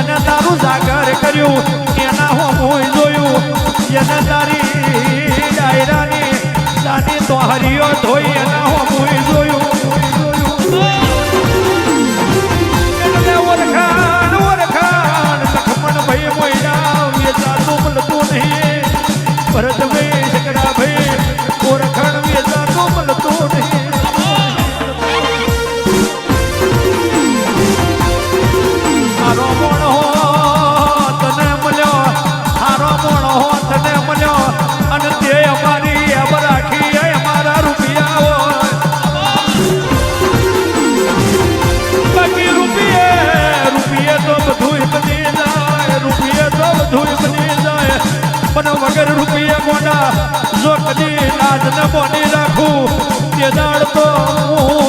એને તારું જાગર કર્યું, એના હું જોયું. જેને તારી ડાયરાની દાદી તો હરિયો ધોઈ એના હું જોયું. ઓળખાણ ઓળખાણ લખમણ ભાઈ મોઈડા વેચાતું મળતું નહીં. ભરતભાઈ શકડાભાઈ ઓળખાણ વેચાતું મળતું નહીં. જોટની નાદ ને બોલી રાખું. તે દાડ તો હું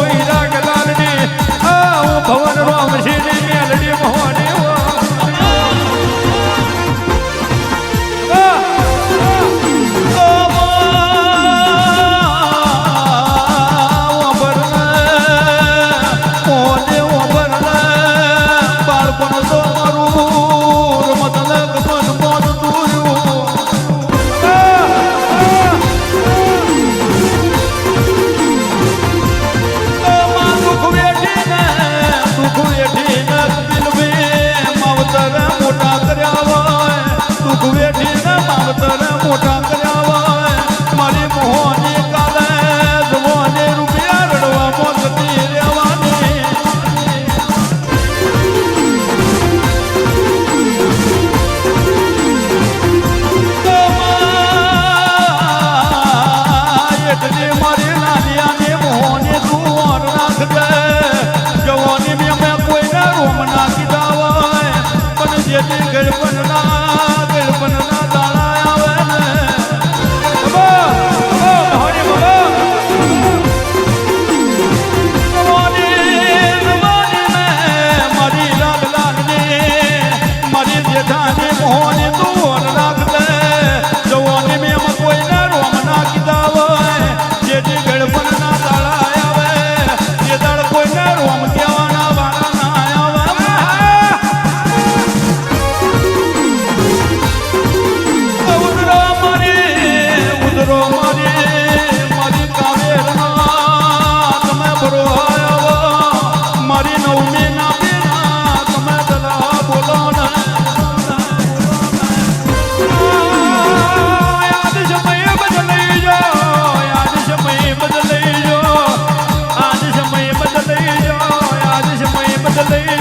હાથ લઈ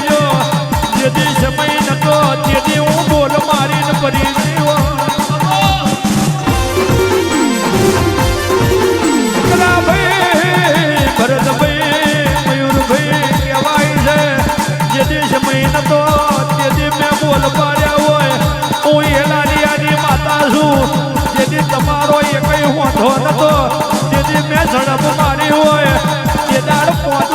જેથી સમય નતો તેથી હું બોલ મારીને ફરી રહ્યો ભરતભાઈ મયુરભાઈ કહેવાય છે. જેથી સમય નતો તેથી મેં બોલ માર્યા હોય. હું એલાની માતા છું. જેથી તમારો એ કઈ વાંધો નતો જેથી મેં ઝડપ મારી હોય. તે દાડ પાંચ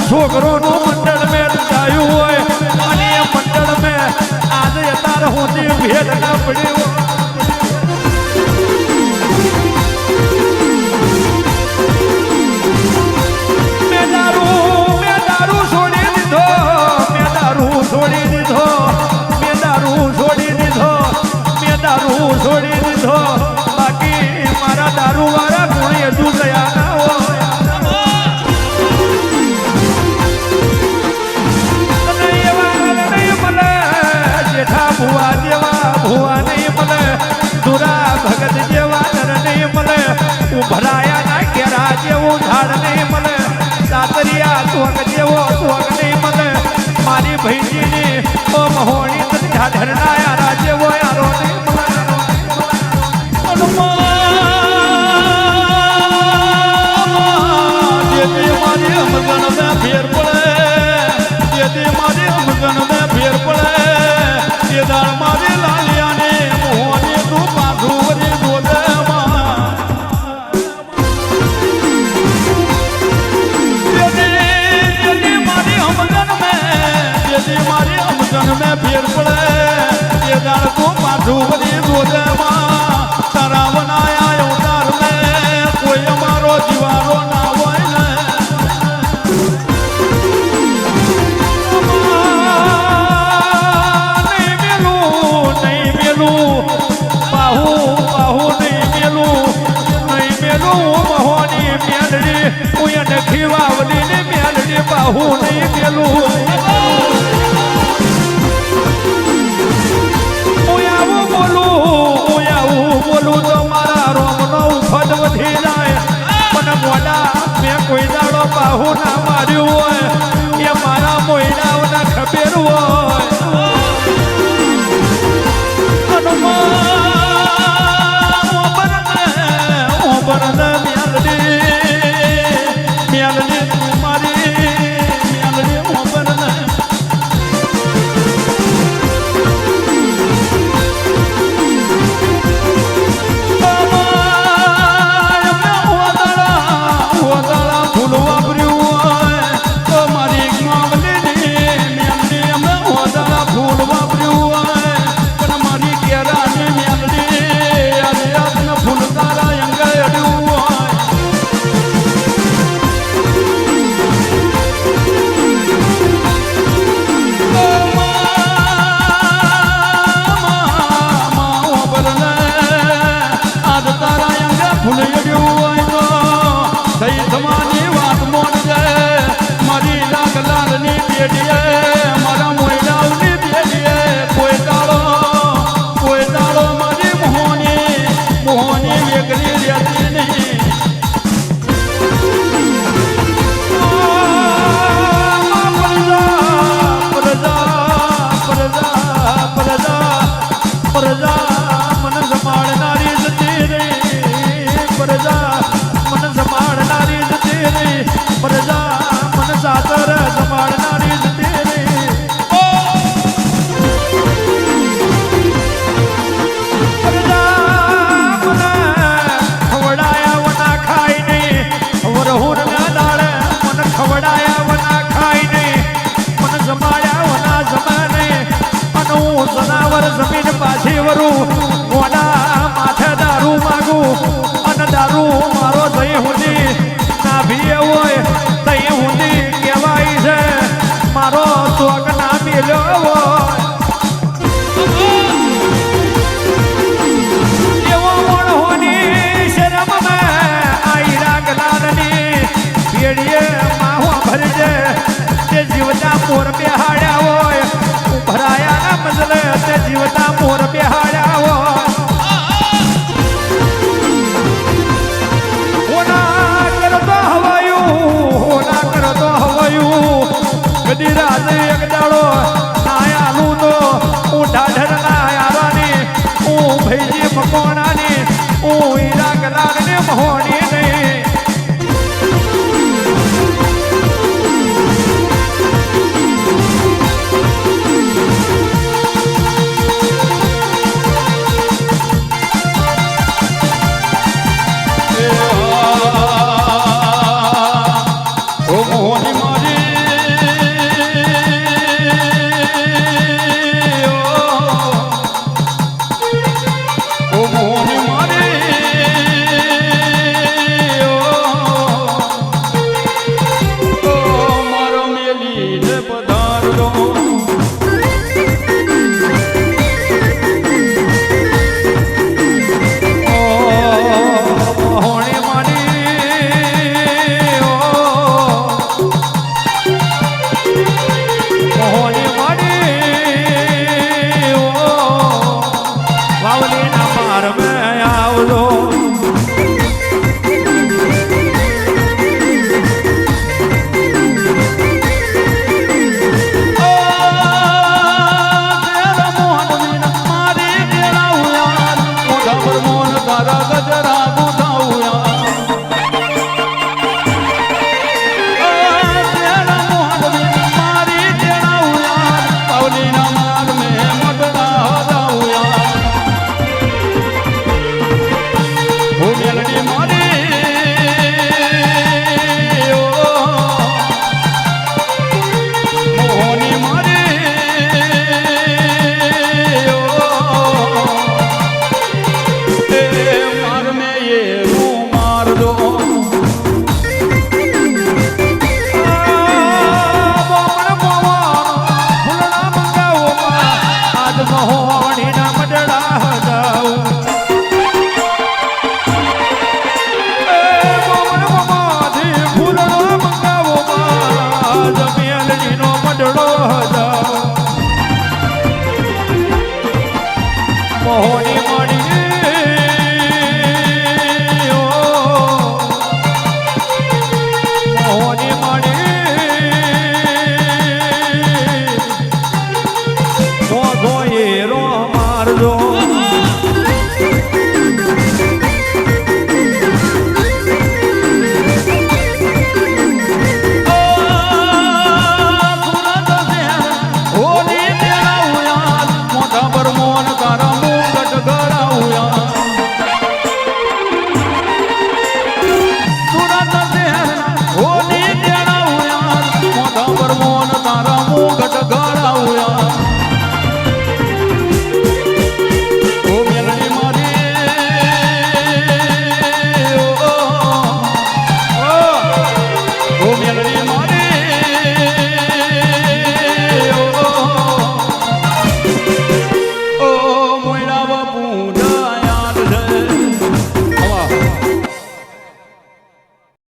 હું બોલું ઓયાવું બોલું તો મારા રોમનો ઉફદ વધી જાય. પણ મોડા મેં કોઈ દાડો પાહુ ના માર્યું હોય. પ્રજા મન સાતર মহিমা